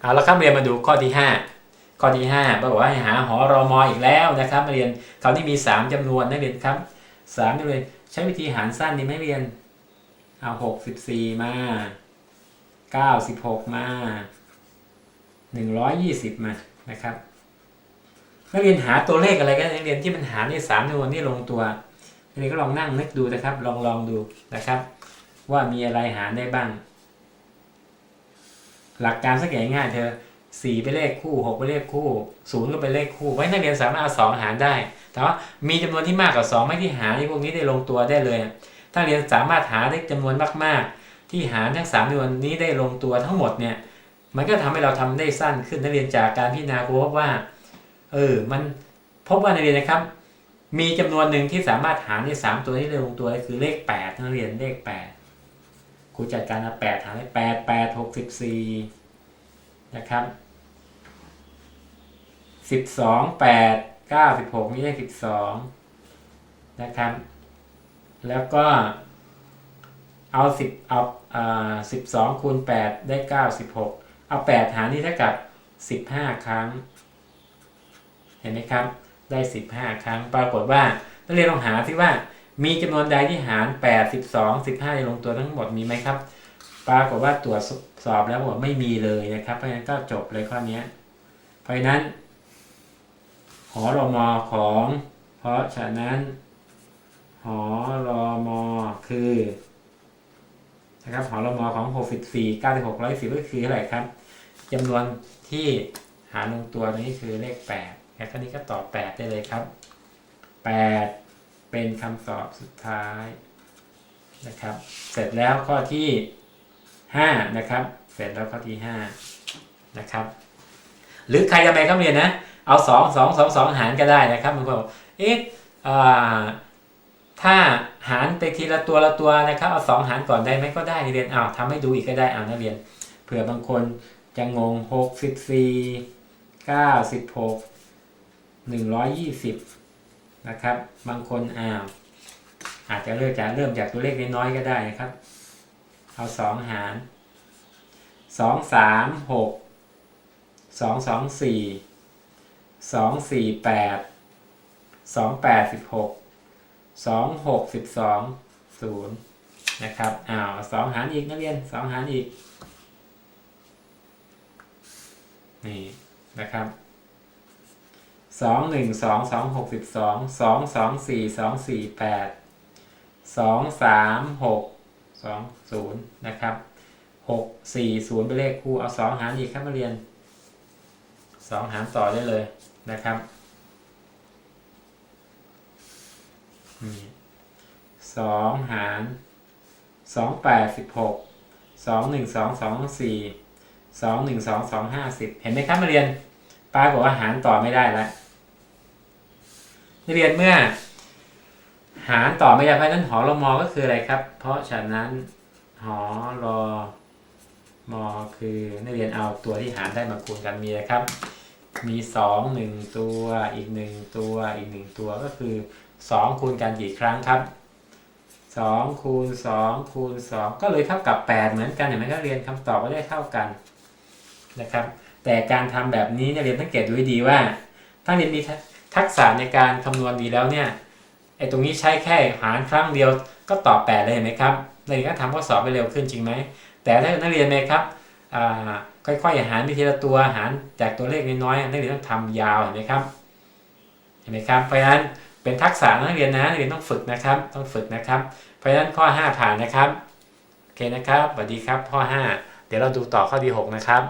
เอาละครับเรียนมาดูข้อที่ 5 ข้อที่5บอกว่าให้หาหอรอมออีกแล้วนะครับเรียนคราวนี้มี 3จำนวนนักเรียนครับ3นักเรียนใช้วิธีหารสั้นดีไหมเรียนเอา64 มา 96 มา 120 มานะครับนักเรียนหาตัวเลขอะไรกันนักเรียนที่มันหารในสามจำนวนนี่ลงตัวนักเรียนก็ลองนั่งนึกดูนะครับ ลองลองดูนะครับ ว่ามีอะไรหารได้บ้าง หลักการสักอย่างง่ายเธอสี่เป็นเลขคู่หกเป็นเลขคู่ศูนย์ก็เป็นเลขคู่ไว้นักเรียนสามารถเอาสองหารได้ แต่ว่ามีจำนวนที่มากกว่าสองไม่ที่หารที่พวกนี้ได้ลงตัวได้เลยถ้าเรียนสามารถหาได้จำนวนมาก ๆ ที่หารทั้งสามจำนวนนี้ได้ลงตัวทั้งหมดเนี่ยมันก็ทำให้เราทำได้สั้นขึ้นนักเรียนจากการพิจารณาพบว่าเออมันพบว่านักเรียนนะครับ มีจำนวนหนึ่งที่สามารถหารในสามตัวนี้ได้ลงตัวคือเลขแปดนักเรียนเลขแปด ครูจัดการเอาแปดหารได้แปดแปดหกสิบสี่นะครับสิบสองแปดเก้าสิบหกนี่ได้สิบสองนะครับ แล้วก็เอาสิบเอาอ่สิบสองคูณแปดได้เก้าสิบหกเอาแปดหารนี่เท่ากับสิบห้าครั้ง เห็นไหมครับ ได้15ครั้ง ปรากฏว่านักเรียนลองหาที่ว่า มีจำนวนใดที่หาร 8 12 15ในลงตัวทั้งหมดมีไหมครับ ปรากฏว่าตรวจสอบแล้วบอกไม่มีเลยนะครับ เพราะฉะนั้นก็จบเลยข้อนี้เพราะฉะนั้น หอรอมอของ เพราะฉะนั้น หอรอมอคือนะครับหอรอมอของ 64 96 110ก็คือเท่าไหร่ครับจำนวนที่หารลงตัวนี้คือเลข8แค่นี้ก็ตอบ 8 ได้เลยครับ 8 เป็นคำตอบสุดท้ายนะครับ เสร็จแล้วข้อที่5นะครับ เสร็จแล้วข้อที่5นะครับ หรือใครจะไปครับเรียนนะ เอา 2 2 2 2 หารก็ได้นะครับมันก็บอกเอ๊ะอ่าถ้าหารไปทีละตัวละตัวนะครับ เอา 2 หารก่อนได้ไหมก็ได้เรียนเอาทำให้ดูอีกก็ได้เอานักเรียนเผื่อบางคนจะงง 64 96 120 นะครับ บางคนอ้าวอาจจะเริ่มจากเริ่มจากตัวเลขน้อยๆก็ได้นะครับ เอาสองหารสองสามหกสองสองสี่สองสี่แปดสองแปดสิบหกสองหกสิบสองศูนย์นะครับอ้าวสองหารอีกนักเรียนสองหารอีกนี่นะครับ สองหนึ่งสองสองหกสิบสองสองสองสี่สองสี่แปดสองสามหกสองศูนย์นะครับหกสี่ศูนย์เป็นเลขคู่เอาสองหารอีกครับมาเรียนสองหารต่อได้เลยนะครับสองหารสองแปดสิบหกสองหนึ่งสองสองสี่สองหนึ่งสองสองห้าสิบเห็นไหมครับมาเรียนปรากฏว่าหารต่อไม่ได้แล้ว นักเรียนเมื่อ หารต่อไม่ได้เพราะนั้นหอรมอก็คืออะไรครับ เพราะฉะนั้นหอรอมอคือนักเรียนเอาตัวที่หารได้มาคูณกันมีนะครับ มีสองหนึ่งตัวอีกหนึ่งตัวอีกหนึ่งตัวก็คือสองคูณกันกี่ครั้งครับสองคูณสองคูณสองก็เลยเท่ากับแปดเหมือนกันเห็นไหมครับเรียนคำตอบก็ได้เท่ากันนะครับ แต่การทำแบบนี้นักเรียนสังเกตดูให้ดีว่า ถ้าเรียนมี ทักษะในการคำนวณดีแล้วเนี่ยไอ้ตรงนี้ใช้แค่หารครั้งเดียวก็ตอบแปดเลยเห็นไหมครับนักเรียนก็ทำข้อสอบไปเร็วขึ้นจริงไหมแต่ถ้านักเรียนไหมครับค่อยๆหารไปทีละตัวหารจากตัวเลขน้อยๆนักเรียนต้องทำยาวเห็นไหมครับเห็นไหมครับเพราะฉะนั้นเป็นทักษะนักเรียนนะนักเรียนต้องฝึกนะครับ ต้องฝึกนะครับ เพราะฉะนั้นข้อ 5 ผ่านนะครับโอเคนะครับสวัสดีครับข้อ 5 เดี๋ยวเราดูต่อข้อที่ 6 นะครับ